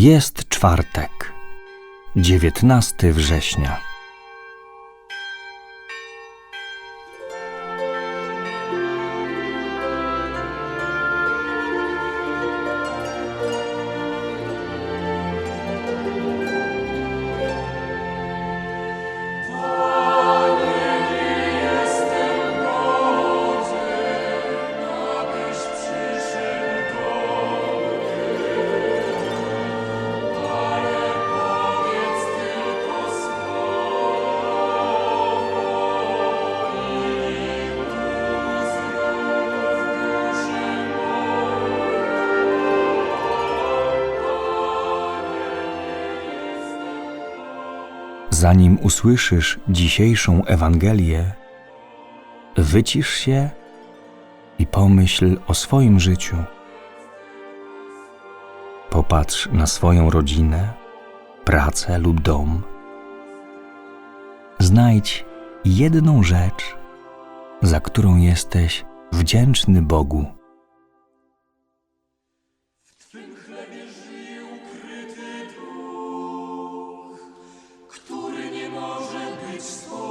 Jest czwartek, 19 września. Zanim usłyszysz dzisiejszą Ewangelię, wycisz się i pomyśl o swoim życiu. Popatrz na swoją rodzinę, pracę lub dom. Znajdź jedną rzecz, za którą jesteś wdzięczny Bogu. Christ.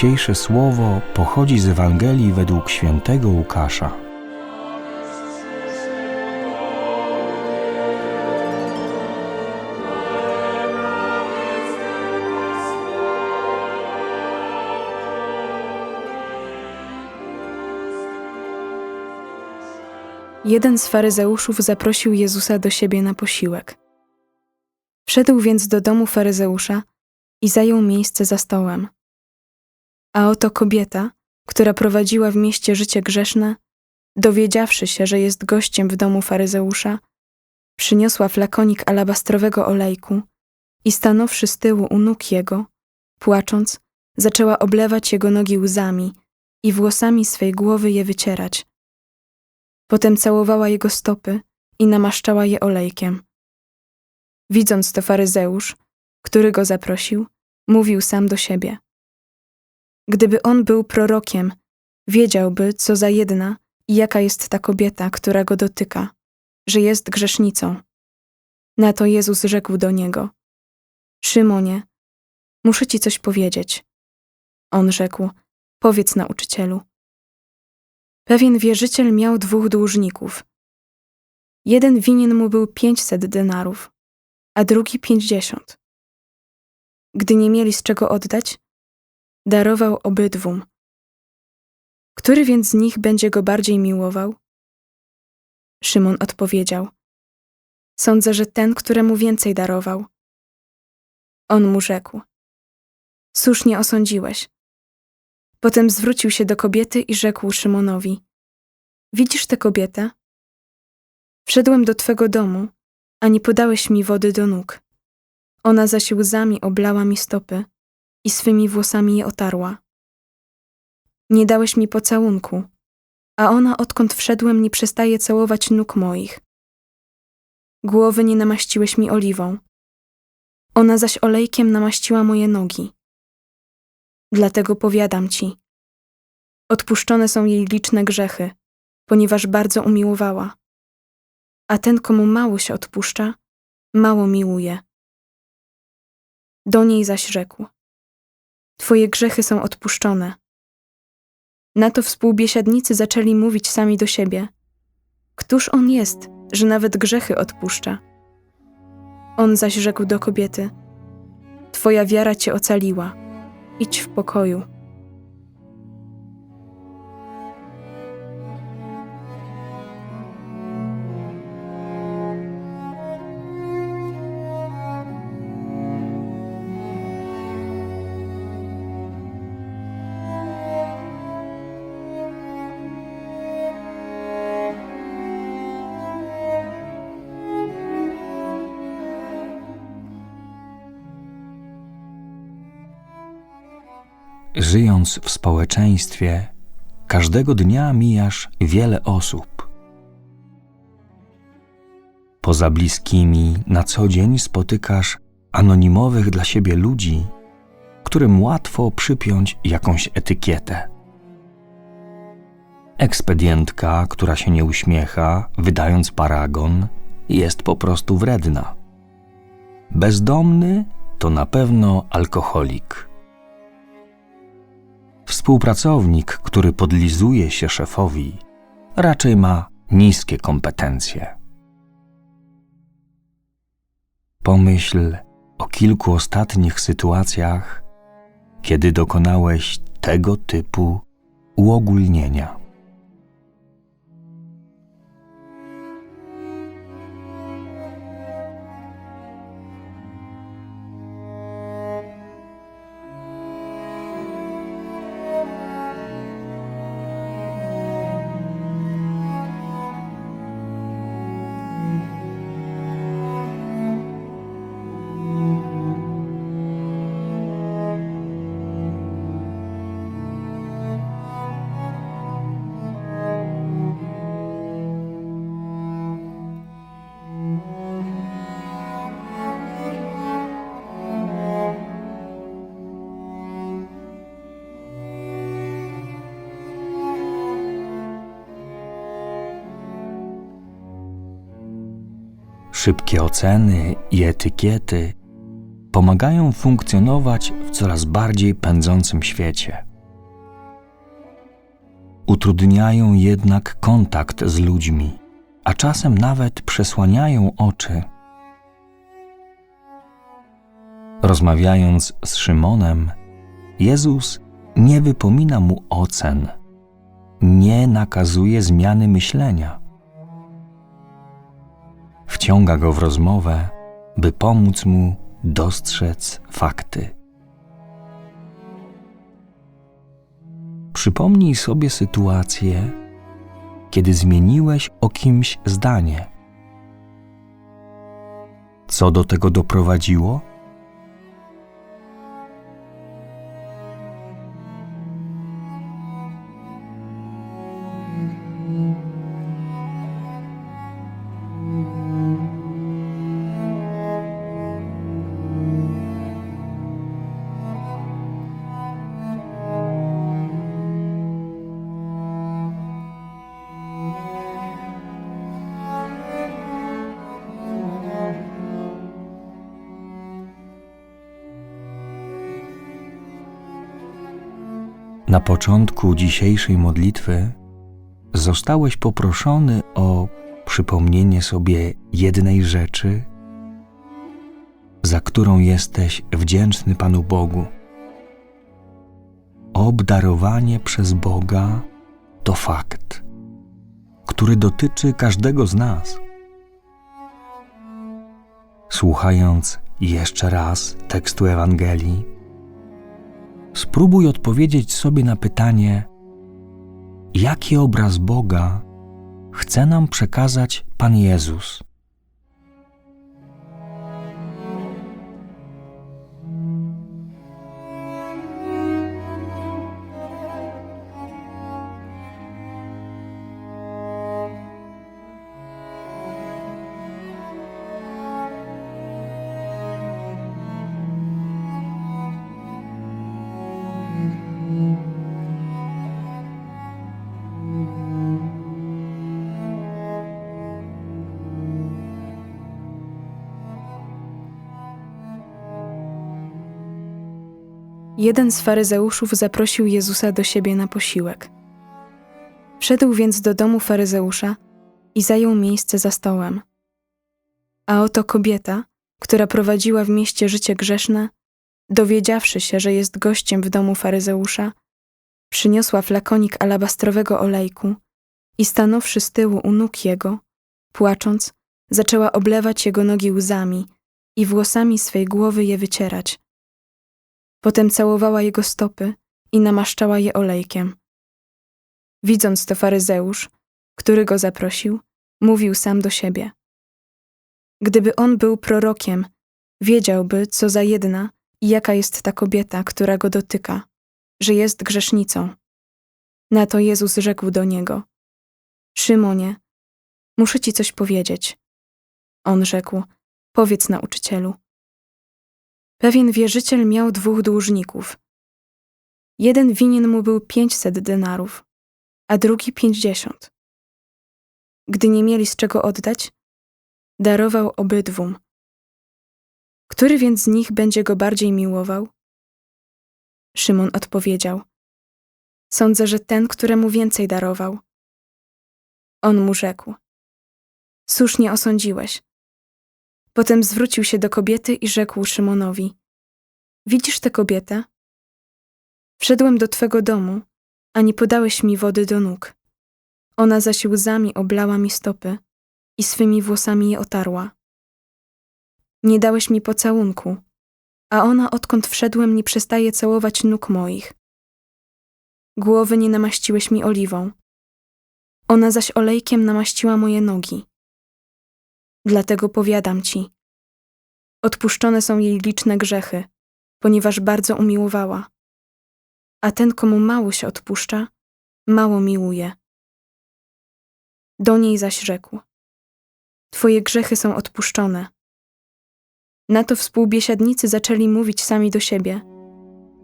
Dzisiejsze słowo pochodzi z Ewangelii według świętego Łukasza. Jeden z faryzeuszów zaprosił Jezusa do siebie na posiłek. Wszedł więc do domu faryzeusza i zajął miejsce za stołem. A oto kobieta, która prowadziła w mieście życie grzeszne, dowiedziawszy się, że jest gościem w domu faryzeusza, przyniosła flakonik alabastrowego olejku i stanąwszy z tyłu u nóg jego, płacząc, zaczęła oblewać jego nogi łzami i włosami swej głowy je wycierać. Potem całowała jego stopy i namaszczała je olejkiem. Widząc to faryzeusz, który go zaprosił, mówił sam do siebie. Gdyby on był prorokiem, wiedziałby, co za jedna i jaka jest ta kobieta, która go dotyka, że jest grzesznicą. Na to Jezus rzekł do niego: Szymonie, muszę ci coś powiedzieć. On rzekł: Powiedz nauczycielu. Pewien wierzyciel miał dwóch dłużników. Jeden winien mu był pięćset denarów, a drugi pięćdziesiąt. Gdy nie mieli z czego oddać, darował obydwum. Który więc z nich będzie go bardziej miłował? Szymon odpowiedział: Sądzę, że ten, któremu więcej darował. On mu rzekł: Słusznie osądziłeś. Potem zwrócił się do kobiety i rzekł Szymonowi: Widzisz tę kobietę? Wszedłem do twego domu, a nie podałeś mi wody do nóg. Ona zaś łzami oblała mi stopy i swymi włosami je otarła. Nie dałeś mi pocałunku, a ona odkąd wszedłem nie przestaje całować nóg moich. Głowy nie namaściłeś mi oliwą. Ona zaś olejkiem namaściła moje nogi. Dlatego powiadam ci: Odpuszczone są jej liczne grzechy, ponieważ bardzo umiłowała. A ten, komu mało się odpuszcza, mało miłuje. Do niej zaś rzekł: Twoje grzechy są odpuszczone. Na to współbiesiadnicy zaczęli mówić sami do siebie: Któż on jest, że nawet grzechy odpuszcza? On zaś rzekł do kobiety: Twoja wiara cię ocaliła. Idź w pokoju. Żyjąc w społeczeństwie, każdego dnia mijasz wiele osób. Poza bliskimi na co dzień spotykasz anonimowych dla siebie ludzi, którym łatwo przypiąć jakąś etykietę. Ekspedientka, która się nie uśmiecha, wydając paragon, jest po prostu wredna. Bezdomny to na pewno alkoholik. Współpracownik, który podlizuje się szefowi, raczej ma niskie kompetencje. Pomyśl o kilku ostatnich sytuacjach, kiedy dokonałeś tego typu uogólnienia. Szybkie oceny i etykiety pomagają funkcjonować w coraz bardziej pędzącym świecie. Utrudniają jednak kontakt z ludźmi, a czasem nawet przesłaniają oczy. Rozmawiając z Szymonem, Jezus nie wypomina mu ocen, nie nakazuje zmiany myślenia wciąga go w rozmowę, by pomóc mu dostrzec fakty. Przypomnij sobie sytuację, kiedy zmieniłeś o kimś zdanie. Co do tego doprowadziło? Na początku dzisiejszej modlitwy zostałeś poproszony o przypomnienie sobie jednej rzeczy, za którą jesteś wdzięczny Panu Bogu. Obdarowanie przez Boga to fakt, który dotyczy każdego z nas. Słuchając jeszcze raz tekstu Ewangelii, spróbuj odpowiedzieć sobie na pytanie, jaki obraz Boga chce nam przekazać Pan Jezus. Jeden z faryzeuszów zaprosił Jezusa do siebie na posiłek. Wszedł więc do domu faryzeusza i zajął miejsce za stołem. A oto kobieta, która prowadziła w mieście życie grzeszne, dowiedziawszy się, że jest gościem w domu faryzeusza, przyniosła flakonik alabastrowego olejku i stanowszy z tyłu u nóg jego, płacząc, zaczęła oblewać jego nogi łzami i włosami swej głowy je wycierać. Potem całowała jego stopy i namaszczała je olejkiem. Widząc to faryzeusz, który go zaprosił, mówił sam do siebie. Gdyby on był prorokiem, wiedziałby, co za jedna i jaka jest ta kobieta, która go dotyka, że jest grzesznicą. Na to Jezus rzekł do niego: Szymonie, muszę ci coś powiedzieć. On rzekł: Powiedz nauczycielu. Pewien wierzyciel miał dwóch dłużników. Jeden winien mu był pięćset denarów, a drugi pięćdziesiąt. Gdy nie mieli z czego oddać, darował obydwum. Który więc z nich będzie go bardziej miłował? Szymon odpowiedział: Sądzę, że ten, któremu więcej darował. On mu rzekł: Słusznie osądziłeś. Potem zwrócił się do kobiety i rzekł Szymonowi: Widzisz tę kobietę? Wszedłem do twego domu, a nie podałeś mi wody do nóg. Ona zaś łzami oblała mi stopy i swymi włosami je otarła. Nie dałeś mi pocałunku, a ona odkąd wszedłem nie przestaje całować nóg moich. Głowy nie namaściłeś mi oliwą, ona zaś olejkiem namaściła moje nogi. Dlatego powiadam ci, odpuszczone są jej liczne grzechy, ponieważ bardzo umiłowała. A ten, komu mało się odpuszcza, mało miłuje. Do niej zaś rzekł: Twoje grzechy są odpuszczone. Na to współbiesiadnicy zaczęli mówić sami do siebie: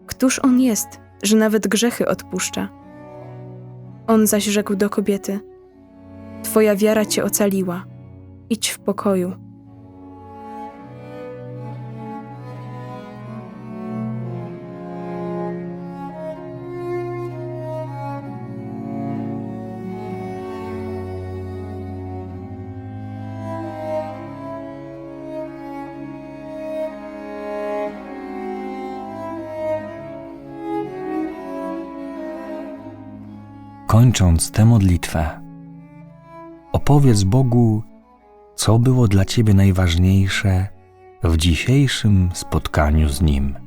Któż on jest, że nawet grzechy odpuszcza? On zaś rzekł do kobiety: Twoja wiara cię ocaliła. Idź w pokoju. Kończąc tę modlitwę, opowiedz Bogu, co było dla Ciebie najważniejsze w dzisiejszym spotkaniu z Nim.